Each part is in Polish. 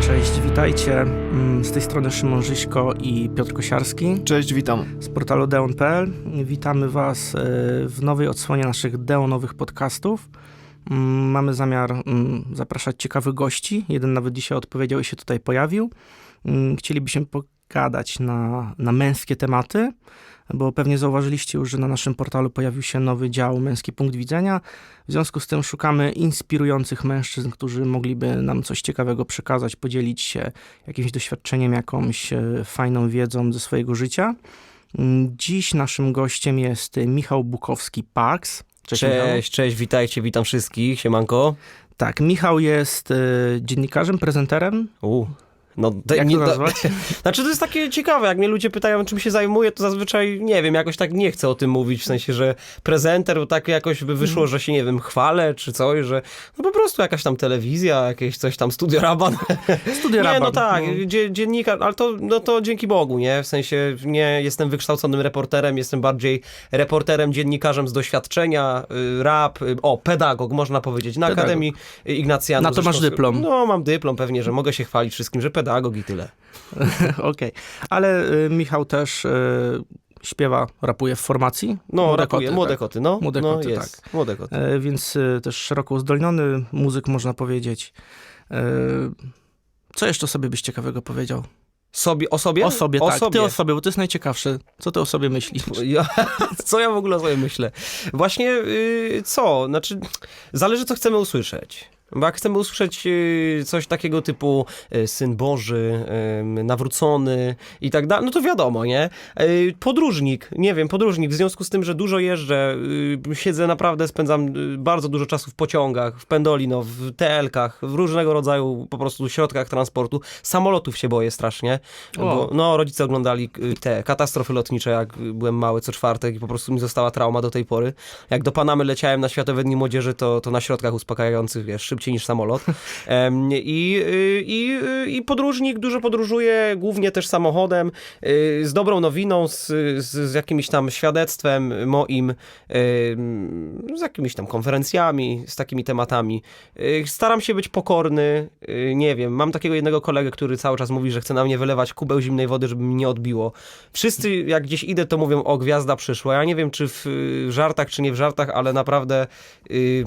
Cześć, witajcie. Mm, Z tej strony Szymon Żyśko i Piotr Kosiarski Cześć, witam. z portalu deon.pl. Witamy Was e, w nowej odsłonie naszych deonowych podcastów. Mm, Mamy zamiar mm, zapraszać ciekawych gości. Jeden nawet dzisiaj odpowiedział i się tutaj pojawił. Chcielibyśmy pogadać na, na męskie tematy, bo pewnie zauważyliście już, że na naszym portalu pojawił się nowy dział Męski Punkt Widzenia. W związku z tym szukamy inspirujących mężczyzn, którzy mogliby nam coś ciekawego przekazać, podzielić się jakimś doświadczeniem, jakąś e, fajną wiedzą ze swojego życia. Dziś naszym gościem jest Michał Bukowski-Pax. Cześć. Cześć, cześć, witajcie, witam wszystkich, siemanko. Tak, Michał jest e, dziennikarzem, prezenterem. U, no, to, Jak nie, to nazwać? Znaczy to jest takie ciekawe, jak mnie ludzie pytają, czym się zajmuję, to zazwyczaj, nie wiem, jakoś tak nie chcę o tym mówić, w sensie, że prezenter, bo tak jakoś by wyszło, że się, nie wiem, chwalę, czy coś, że no po prostu jakaś tam telewizja, jakieś coś tam, studio Raban. Studia Nie, no Raban. tak, No. dzie, dziennikarz, ale to, no to dzięki Bogu, nie? W sensie nie jestem wykształconym reporterem, jestem bardziej reporterem, dziennikarzem z doświadczenia, y, rap, y, o, pedagog, można powiedzieć, na Pedagog. Akademii Ignacjana. Na to masz dyplom. No, mam dyplom pewnie, że mogę się chwalić wszystkim, że pedagog i tyle. Okej, ale y, Michał też y, śpiewa, rapuje w formacji. No, Młode rapuje, koty, młode tak. koty, no. Młode no, koty, jest. Młode koty. E, więc y, też szeroko uzdolniony muzyk, można powiedzieć. E, Co jeszcze sobie byś ciekawego powiedział? Sobie, o sobie? O sobie, o tak. Sobie. Ty o sobie, bo to jest najciekawsze. Co ty o sobie myślisz? Ja, co ja w ogóle o sobie myślę? Właśnie yy, co? Znaczy, zależy co chcemy usłyszeć. Bo jak chcemy usłyszeć yy, coś takiego typu yy, Syn Boży, nawrócony i tak dalej, no to wiadomo, nie? Yy, podróżnik, nie wiem, podróżnik, w związku z tym, że dużo jeżdżę, siedzę naprawdę, spędzam bardzo dużo czasu w pociągach, w pendolino, w TL-kach, w różnego rodzaju po prostu środkach transportu. Samolotów się boję strasznie, O. bo no, rodzice oglądali y, te katastrofy lotnicze, jak byłem mały co czwartek i po prostu mi została trauma do tej pory. Jak do Panamy leciałem na Światowe Dni Młodzieży, to, to na środkach uspokajających, wiesz, szybciej niż samolot. I, y, i, y, I podróżnik dużo podróżuje, głównie też samochodem, y, z dobrą nowiną, z, z, jakimś tam świadectwem moim, z jakimiś tam konferencjami, z takimi tematami. Staram się być pokorny, nie wiem, mam takiego jednego kolegę, który cały czas mówi, że chce na mnie wylewać kubeł zimnej wody, żeby mi nie odbiło. Wszyscy, jak gdzieś idę, to mówią, o, gwiazda przyszła. Ja nie wiem, czy w żartach, czy nie w żartach, ale naprawdę... y,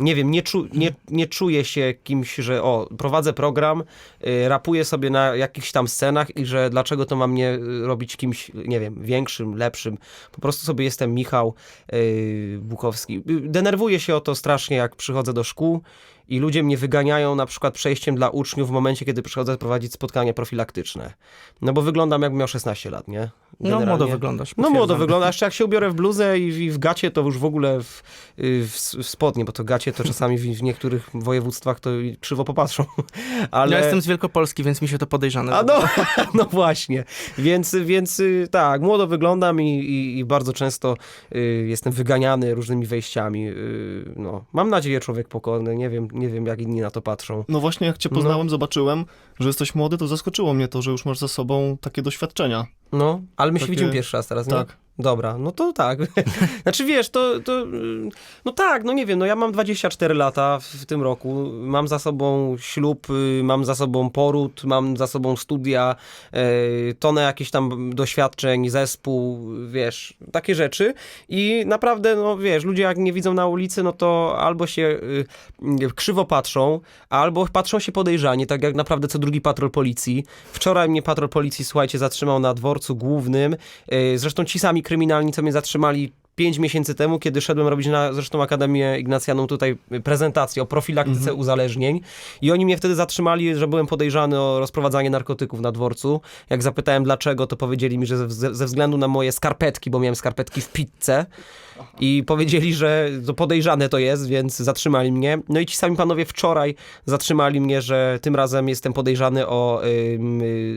nie wiem, nie, czu, nie, nie czuję się kimś, że o, prowadzę program, y, rapuję sobie na jakichś tam scenach i że dlaczego to mam nie y, robić kimś, nie wiem, większym, lepszym. Po prostu sobie jestem Michał y, Bukowski. Y, Denerwuję się o to strasznie, jak przychodzę do szkół i ludzie mnie wyganiają na przykład przejściem dla uczniów w momencie, kiedy przychodzę prowadzić spotkanie profilaktyczne. No bo wyglądam jakbym miał 16 lat, nie? No Generalnie. młodo wyglądasz. No młodo potwierdzam. wygląda, jeszcze jak się ubiorę w bluzę i w, i w gacie, to już w ogóle w, y, w, w spodnie, bo to gacie to czasami w, w niektórych województwach to krzywo popatrzą. Ale... Ja jestem z Wielkopolski, więc mi się to podejrzane. A no, no właśnie, więc, więc y, tak, młodo wyglądam i, i, i bardzo często y, jestem wyganiany różnymi wejściami. Y, no, mam nadzieję, człowiek pokorny, nie wiem, nie wiem jak inni na to patrzą. No właśnie, jak cię poznałem, zobaczyłem, że jesteś młody, to zaskoczyło mnie to, że już masz za sobą takie doświadczenia. No, ale my się Takie- widzimy pierwszy raz teraz, nie? Tak. Dobra, no to tak. znaczy wiesz, to, to no tak, no nie wiem, no ja mam 24 lata w, tym roku, mam za sobą ślub, y, mam za sobą poród, mam za sobą studia, y, tonę jakichś tam doświadczeń, zespół, wiesz, takie rzeczy i naprawdę, no wiesz, ludzie jak nie widzą na ulicy, no to albo się y, krzywo patrzą, albo patrzą się podejrzanie, tak jak naprawdę co drugi patrol policji. Wczoraj mnie patrol policji, słuchajcie, zatrzymał na dworcu głównym, zresztą ci sami kryminalni, co mnie zatrzymali pięć miesięcy temu, kiedy szedłem robić na zresztą Akademię Ignacjaną tutaj prezentację o profilaktyce uzależnień i oni mnie wtedy zatrzymali, że byłem podejrzany o rozprowadzanie narkotyków na dworcu. Jak zapytałem dlaczego, to powiedzieli mi, że ze, ze względu na moje skarpetki, bo miałem skarpetki w pizzę i powiedzieli, że to podejrzane to jest, więc zatrzymali mnie. No i ci sami panowie wczoraj zatrzymali mnie, że tym razem jestem podejrzany o y,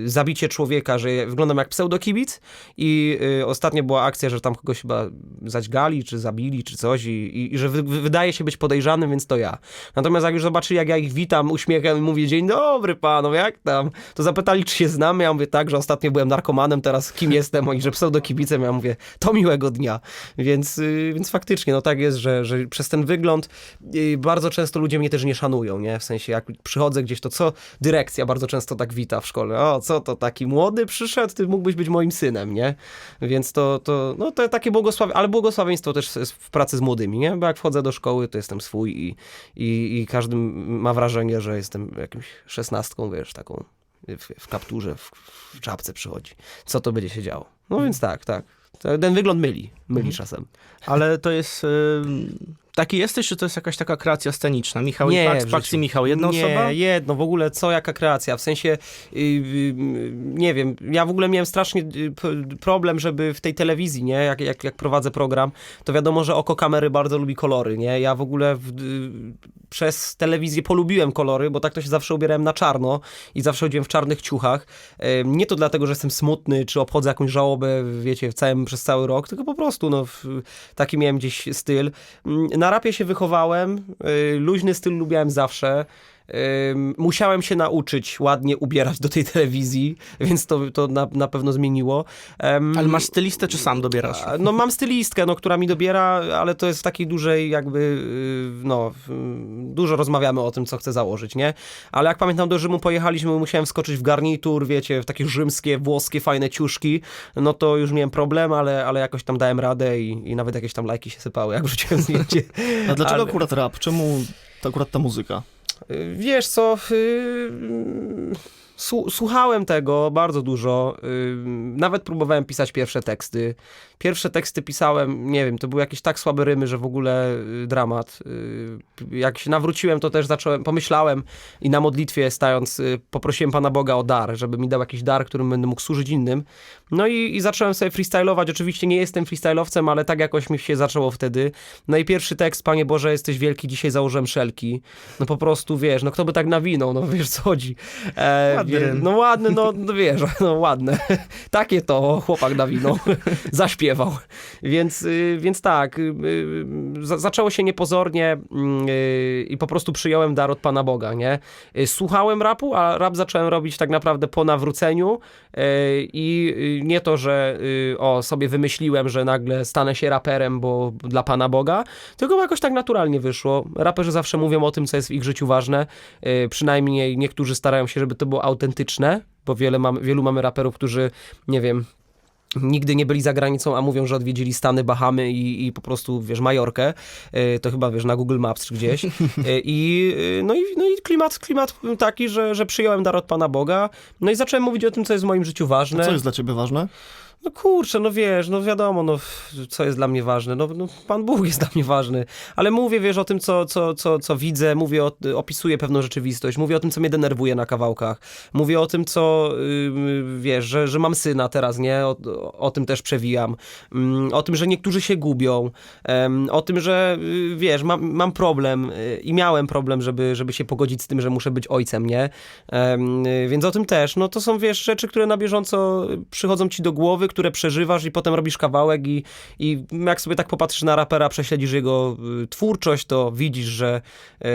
zabicie człowieka, że wyglądam jak pseudokibic i y, ostatnio była akcja, że tam kogoś chyba zaćgali, czy zabili, czy coś i, i, i że wy, wy- wydaje się być podejrzanym, więc to ja. Natomiast jak już zobaczyli, jak ja ich witam uśmiechem i mówię, dzień dobry panu, jak tam? To zapytali, czy się znamy, ja mówię tak, że ostatnio byłem narkomanem, teraz kim jestem, oni, że pseudokibicem, ja mówię, to miłego dnia. Więc, y, więc faktycznie, no tak jest, że, że przez ten wygląd y, bardzo często ludzie mnie też nie szanują, nie? W sensie, jak przychodzę gdzieś, to co dyrekcja bardzo często tak wita w szkole. O, co to, taki młody przyszedł, ty mógłbyś być moim synem, nie? Więc to, to, no to takie błogosławie, ale błogosławieństwo też w pracy z młodymi, nie? Bo jak wchodzę do szkoły, to jestem swój i, i, i każdy ma wrażenie, że jestem jakimś szesnastką, wiesz, taką w, w kapturze, w, w czapce przychodzi. Co to będzie się działo? No więc tak, tak. Ten wygląd myli, myli czasem. Ale to jest... y, Taki jesteś, czy to jest jakaś taka kreacja sceniczna? Michał Nie, i Pax, Pax i. Michał, jedna nie, osoba? jedno, w ogóle co, jaka kreacja, w sensie, yy, yy, nie wiem, ja w ogóle miałem strasznie p- problem, żeby w tej telewizji, nie, jak, jak, jak prowadzę program, to wiadomo, że oko kamery bardzo lubi kolory, nie, ja w ogóle w, yy, przez telewizję polubiłem kolory, bo tak to się zawsze ubierałem na czarno i zawsze chodziłem w czarnych ciuchach, nie to dlatego, że jestem smutny, czy obchodzę jakąś żałobę, wiecie, w całym, przez cały rok, tylko po prostu, no, taki miałem gdzieś styl. Mm, Na rapie się wychowałem, yy, luźny styl lubiałem zawsze. Musiałem się nauczyć ładnie ubierać do tej telewizji, więc to, to na, na pewno zmieniło. Ale masz stylistę, czy sam dobierasz? No mam stylistkę, no, która mi dobiera, ale to jest w takiej dużej jakby, yy, no, dużo rozmawiamy o tym, co chcę założyć, nie? Ale jak pamiętam, do Rzymu pojechaliśmy, musiałem wskoczyć w garnitur, wiecie, w takie rzymskie, włoskie, fajne ciuszki, no to już miałem problem, ale, ale jakoś tam dałem radę i, i nawet jakieś tam lajki się sypały, jak wrzuciłem zdjęcie. A dlaczego Ale- akurat rap? Czemu to akurat ta muzyka? Wiesz co, y, słuchałem tego bardzo dużo, nawet próbowałem pisać pierwsze teksty. Pierwsze teksty pisałem, nie wiem, to były jakieś tak słabe rymy, że w ogóle y, dramat. Y, Jak się nawróciłem, to też zacząłem, pomyślałem i na modlitwie stając y, poprosiłem Pana Boga o dar, żeby mi dał jakiś dar, którym będę mógł służyć innym. No i, i zacząłem sobie freestylować. Oczywiście nie jestem freestylowcem, ale tak jakoś mi się zaczęło wtedy. No i pierwszy tekst, Panie Boże, jesteś wielki, dzisiaj założyłem szelki. No po prostu, wiesz, no kto by tak nawinął, no wiesz co chodzi. E, No ładny, no, no wiesz, no ładne. Takie to chłopak nawinął, zaśpiewał. Więc, y, więc tak, y, y, za, zaczęło się niepozornie y, i po prostu przyjąłem dar od Pana Boga, nie? Słuchałem rapu, a rap zacząłem robić tak naprawdę po nawróceniu i nie to, że o, sobie wymyśliłem, że nagle stanę się raperem, bo dla Pana Boga, tylko jakoś tak naturalnie wyszło. Raperzy zawsze mówią o tym, co jest w ich życiu ważne, przynajmniej niektórzy starają się, żeby to było autentyczne, bo wiele mam, wielu mamy raperów, którzy, nie wiem, nigdy nie byli za granicą, a mówią, że odwiedzili Stany, Bahamy i, i po prostu, wiesz, Majorkę, y, to chyba, wiesz, na Google Maps czy gdzieś. Y, I, y, no i, no i klimat, klimat taki, że, że przyjąłem dar od Pana Boga, no i zacząłem mówić o tym, co jest w moim życiu ważne. A co jest dla ciebie ważne? No kurczę, no wiesz, no wiadomo, no co jest dla mnie ważne, no, no Pan Bóg jest dla mnie ważny, ale mówię, wiesz, o tym, co, co, co, co widzę, mówię, o, opisuję pewną rzeczywistość, mówię o tym, co mnie denerwuje na kawałkach, mówię o tym, co, yy, wiesz, że, że mam syna teraz, nie, o, o tym też przewijam, Mm, o tym, że niektórzy się gubią, em, o tym, że, yy, wiesz, mam, mam problem yy, i miałem problem, żeby, żeby się pogodzić z tym, że muszę być ojcem, nie, yy, więc o tym też, no to są, wiesz, rzeczy, które na bieżąco przychodzą ci do głowy, które przeżywasz i potem robisz kawałek i, i jak sobie tak popatrzysz na rapera, prześledzisz jego y, twórczość, to widzisz, że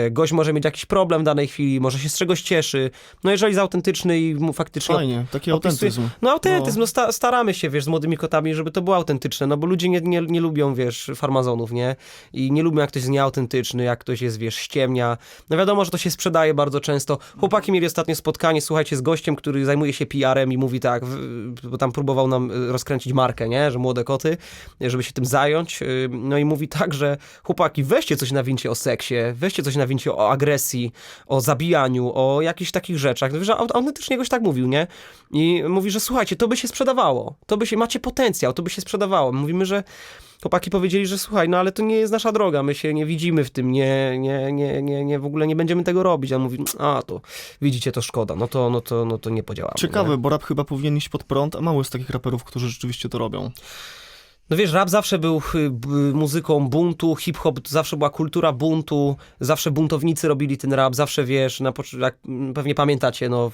y, gość może mieć jakiś problem w danej chwili, może się z czegoś cieszy. No jeżeli jest autentyczny i mu faktycznie Fajnie, taki opisuje- autentyzm. no autentyzm, no. sta, staramy się, wiesz, z młodymi kotami, żeby to było autentyczne, no bo ludzie nie, nie, nie lubią, wiesz, farmazonów, nie? I nie lubią, jak ktoś jest nieautentyczny, jak ktoś jest, wiesz, ściemnia. No wiadomo, że to się sprzedaje bardzo często. Chłopaki mieli ostatnio spotkanie, słuchajcie, z gościem, który zajmuje się PR-em i mówi tak, bo tam próbował nam y, rozkręcić markę, nie? Że młode koty, żeby się tym zająć. y, No i mówi tak, że chłopaki, weźcie coś na wincie o seksie, weźcie coś na wincie o agresji, o zabijaniu, o jakichś takich rzeczach. No, aut- autentycznie jakoś tak mówił, nie? I mówi, że słuchajcie, to by się sprzedawało. To by się, macie potencjał, to by się sprzedawało. Mówimy, że chłopaki powiedzieli, że słuchaj, no ale to nie jest nasza droga, my się nie widzimy w tym, nie, nie, nie, nie, nie w ogóle nie będziemy tego robić. A on mówi, a to widzicie, to szkoda, no to, no to, no to nie podziałamy. Ciekawe, Nie? bo rap chyba powinien iść pod prąd, a mało jest takich raperów, którzy rzeczywiście to robią. No wiesz, rap zawsze był y, muzyką buntu, hip-hop zawsze była kultura buntu, zawsze buntownicy robili ten rap, zawsze wiesz, na, jak mm, pewnie pamiętacie, no,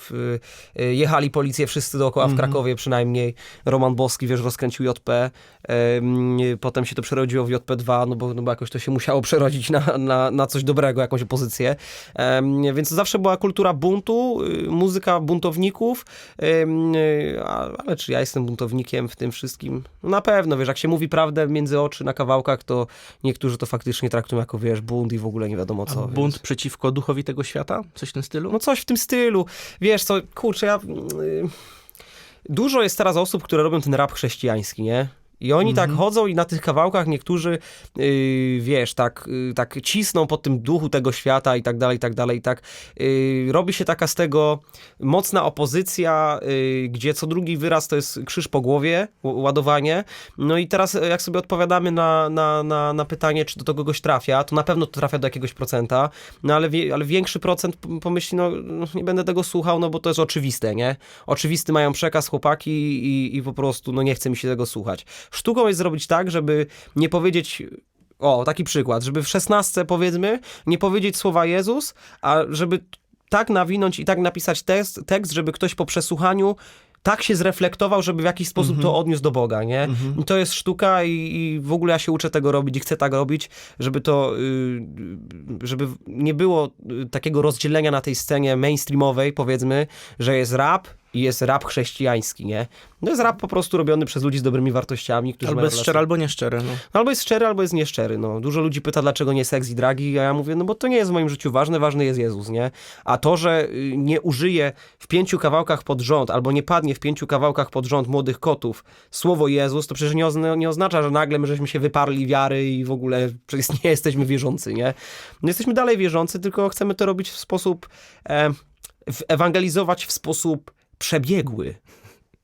y, jechali policję wszyscy dookoła w Krakowie przynajmniej, Roman Boski, wiesz, rozkręcił JP, em, potem się to przerodziło w JP2, no bo, no bo jakoś to się musiało przerodzić na, na, na coś dobrego, jakąś opozycję, Em, więc zawsze była kultura buntu, y, muzyka buntowników, ale czy ja jestem buntownikiem w tym wszystkim? No na pewno, wiesz, jak się mówi prawdę między oczy na kawałkach, to niektórzy to faktycznie traktują jako, wiesz, bunt i w ogóle nie wiadomo A co. bunt Więc... przeciwko duchowi tego świata? Coś w tym stylu? No coś w tym stylu. Wiesz co, kurczę, ja... y, Dużo jest teraz osób, które robią ten rap chrześcijański, nie? I oni tak chodzą i na tych kawałkach niektórzy, yy, wiesz, tak, yy, tak cisną po tym duchu tego świata i tak dalej, i tak dalej, i tak yy, robi się taka z tego mocna opozycja, yy, gdzie co drugi wyraz to jest krzyż po głowie, ładowanie. No i teraz e, jak sobie odpowiadamy na, na, na, na pytanie, czy do kogoś trafia, to na pewno to trafia do jakiegoś procenta, no ale, wie, ale większy procent pomyśli, no no, nie będę tego słuchał, no bo to jest oczywiste, nie? Oczywisty mają przekaz chłopaki i, i po prostu, no nie chce mi się tego słuchać. Sztuką jest zrobić tak, żeby nie powiedzieć o, taki przykład, żeby w szesnastce powiedzmy nie powiedzieć słowa Jezus, a żeby tak nawinąć i tak napisać tekst, tekst żeby ktoś po przesłuchaniu tak się zreflektował, żeby w jakiś sposób to odniósł do Boga, nie? I to jest sztuka i, i w ogóle ja się uczę tego robić i chcę tak robić, żeby to, y, żeby nie było y, takiego rozdzielenia na tej scenie mainstreamowej, powiedzmy, że jest rap i jest rap chrześcijański, nie? To jest rap po prostu robiony przez ludzi z dobrymi wartościami, którzy Albo jest relacje- szczery, albo nieszczery. No. Albo jest szczery, albo jest nieszczery. No. Dużo ludzi pyta, dlaczego nie seks i dragi, a ja mówię, no bo to nie jest w moim życiu ważne, ważny jest Jezus, nie? A to, że y, nie użyje w pięciu kawałkach pod rząd, albo nie padnie w pięciu kawałkach pod rząd młodych kotów słowo Jezus, to przecież nie, ozna, nie oznacza, że nagle my żeśmy się wyparli wiary i w ogóle przecież nie jesteśmy wierzący, nie? No jesteśmy dalej wierzący, tylko chcemy to robić w sposób, e, w, ewangelizować w sposób przebiegły.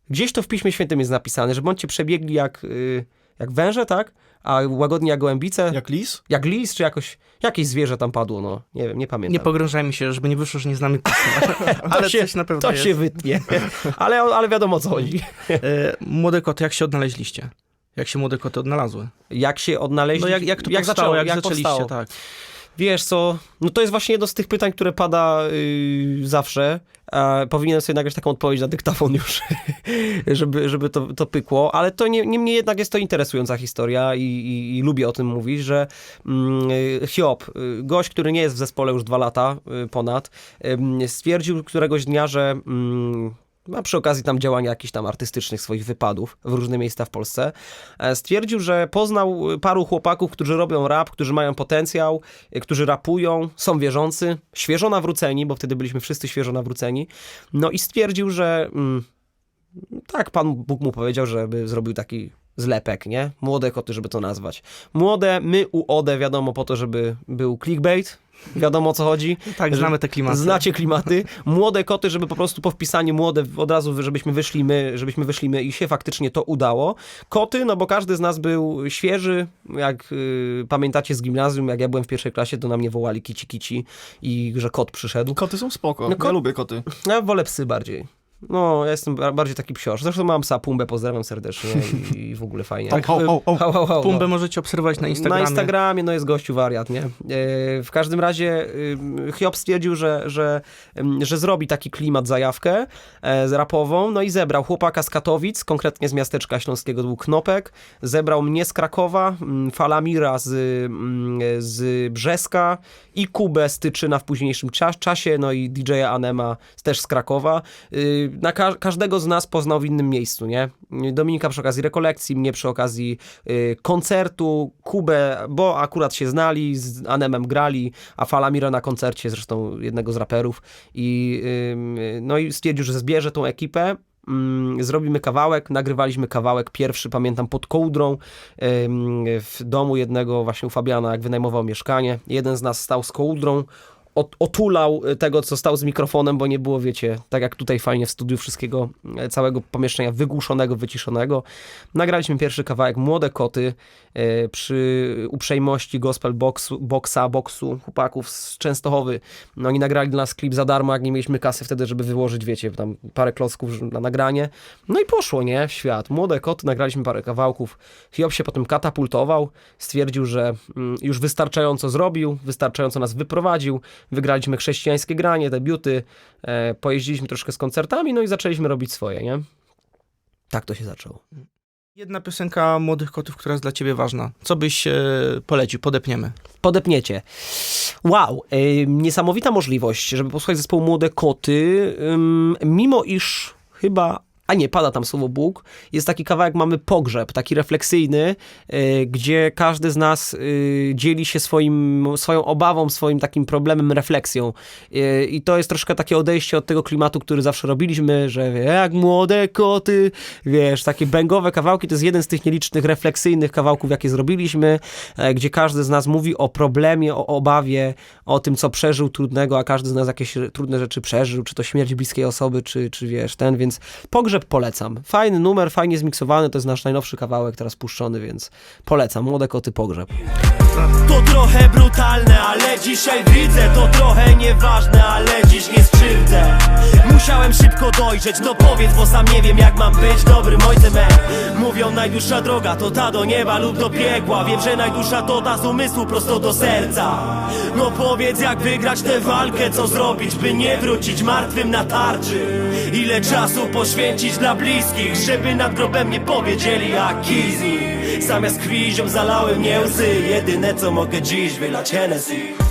Gdzieś to w Piśmie Świętym jest napisane, że bądźcie przebiegli jak, y, jak węże, tak? A łagodni jak gołębice. Jak, Jak lis? lis, czy jakoś, jakieś zwierzę tam padło, no. Nie wiem, nie pamiętam. Nie pogrążajmy się, żeby nie wyszło, że nie znamy pisma. Ale się- coś na pewno to jest. się wytnie. ale, ale wiadomo o co chodzi. E, młode koty, jak się odnaleźliście? Jak się młode koty odnalazły? Jak się odnaleźć? No jak, jak to jak powstało, zaczęło, jak, jak zaczęliście, powstało? tak. Wiesz co, no to jest właśnie jedno z tych pytań, które pada yy, zawsze. E, powinienem sobie nagrać taką odpowiedź na dyktafon już, żeby, żeby to, to pykło, ale to nie, niemniej jednak jest to interesująca historia i, i, i lubię o tym mówić, że mm, y, Hiob, y, gość, który nie jest w zespole już dwa lata y, ponad, ym, stwierdził któregoś dnia, że mm, a przy okazji tam działania jakichś tam artystycznych swoich wypadów w różne miejsca w Polsce, e, stwierdził, że poznał y, paru chłopaków, którzy robią rap, którzy mają potencjał, y, którzy rapują, są wierzący, świeżo nawróceni, bo wtedy byliśmy wszyscy świeżo nawróceni, no i stwierdził, że mm, tak, Pan Bóg mu powiedział, żeby zrobił taki zlepek, nie? Młode koty, żeby to nazwać. Młode, my u Ode, wiadomo, po to, żeby był clickbait, wiadomo o co chodzi. Tak, Że- znamy te klimaty. Znacie klimaty. Młode koty, żeby po prostu po wpisaniu młode od razu, żebyśmy wyszli my, żebyśmy wyszli my i się faktycznie to udało. Koty, no bo każdy z nas był świeży, jak y, pamiętacie z gimnazjum, jak ja byłem w pierwszej klasie, to na mnie wołali kici kici i że kot przyszedł. Koty są spoko. No Ja lubię koty. Ja wolę psy bardziej. No, ja jestem ba- bardziej taki psiorz. Zresztą mam psa Pumbę, pozdrawiam serdecznie i, w ogóle fajnie. Tak, Ho, ho, ho. Hał, hał, hał, Pumbę no. możecie obserwować na Instagramie. Na Instagramie, no jest gościu wariat, nie? E, w każdym razie y, Hiob stwierdził, że, że, ym, że zrobi taki klimat, zajawkę e, z rapową, no i zebrał chłopaka z Katowic, konkretnie z miasteczka śląskiego, to był Knopek, zebrał mnie z Krakowa, mm, Falamira z, mm, z Brzeska i Kubę z Tyczyna w późniejszym cza- czasie, no i DJ-a Anema też z Krakowa. Y, Na ka- każdego z nas poznał w innym miejscu, nie? Dominika przy okazji rekolekcji, mnie przy okazji y, koncertu, Kubę, bo akurat się znali, z Anemem grali, a Falamira na koncercie, zresztą jednego z raperów i ym, no i stwierdził, że zbierze tą ekipę, mm, zrobimy kawałek, nagrywaliśmy kawałek pierwszy, pamiętam, pod kołdrą w domu jednego właśnie u Fabiana, jak wynajmował mieszkanie. Jeden z nas stał z kołdrą, otulał y, tego, co stał z mikrofonem, bo nie było, wiecie, tak jak tutaj fajnie w studiu wszystkiego, e, całego pomieszczenia wygłuszonego, wyciszonego. Nagraliśmy pierwszy kawałek Młode Koty e, przy uprzejmości gospel boxu, boxa, boxu chłopaków z Częstochowy. No, oni nagrali dla nas klip za darmo, jak nie mieliśmy kasy wtedy, żeby wyłożyć, wiecie, tam parę klocków na nagranie. No i poszło, nie, w świat. Młode Koty, nagraliśmy parę kawałków. Hiob się potem katapultował, stwierdził, że mm, już wystarczająco zrobił, wystarczająco nas wyprowadził. Wygraliśmy chrześcijańskie granie, debiuty, e, pojeździliśmy troszkę z koncertami, no i zaczęliśmy robić swoje, nie? Tak to się zaczęło. Jedna piosenka Młodych Kotów, która jest dla ciebie ważna. Co byś e, polecił? Podepniemy. podepniecie. Wow, y, niesamowita możliwość, żeby posłuchać zespołu Młode Koty, mimo iż chyba, a nie, pada tam słowo Bóg, jest taki kawałek, mamy pogrzeb, taki refleksyjny, y, gdzie każdy z nas y, dzieli się swoim, swoją obawą, swoim takim problemem, refleksją. Y, I to jest troszkę takie odejście od tego klimatu, który zawsze robiliśmy, że jak młode koty, wiesz, takie bęgowe kawałki, to jest jeden z tych nielicznych refleksyjnych kawałków, jakie zrobiliśmy, e, gdzie każdy z nas mówi o problemie, o obawie, o tym, co przeżył trudnego, a każdy z nas jakieś trudne rzeczy przeżył, czy to śmierć bliskiej osoby, czy, czy wiesz, ten, więc pogrzeb polecam. Fajny numer, fajnie zmiksowany, to jest nasz najnowszy kawałek teraz puszczony, więc polecam. Młode koty pogrzeb. To trochę brutalne, ale dzisiaj widzę To trochę nieważne, ale dziś nie skrzywdzę Musiałem szybko dojrzeć, no powiedz, bo sam nie wiem jak mam być dobrym ojcem ej. Mówią najdłuższa droga to ta do nieba lub do piekła Wiem, że najdłuższa to ta z umysłu prosto do serca No powiedz jak wygrać tę walkę, co zrobić by nie wrócić martwym na tarczy Ile czasu poświęcić dla bliskich, żeby nad grobem nie powiedzieli easy Zamiast krwi ziom zalały mnie łzy Jedyne co mogę dziś wylać Hennessy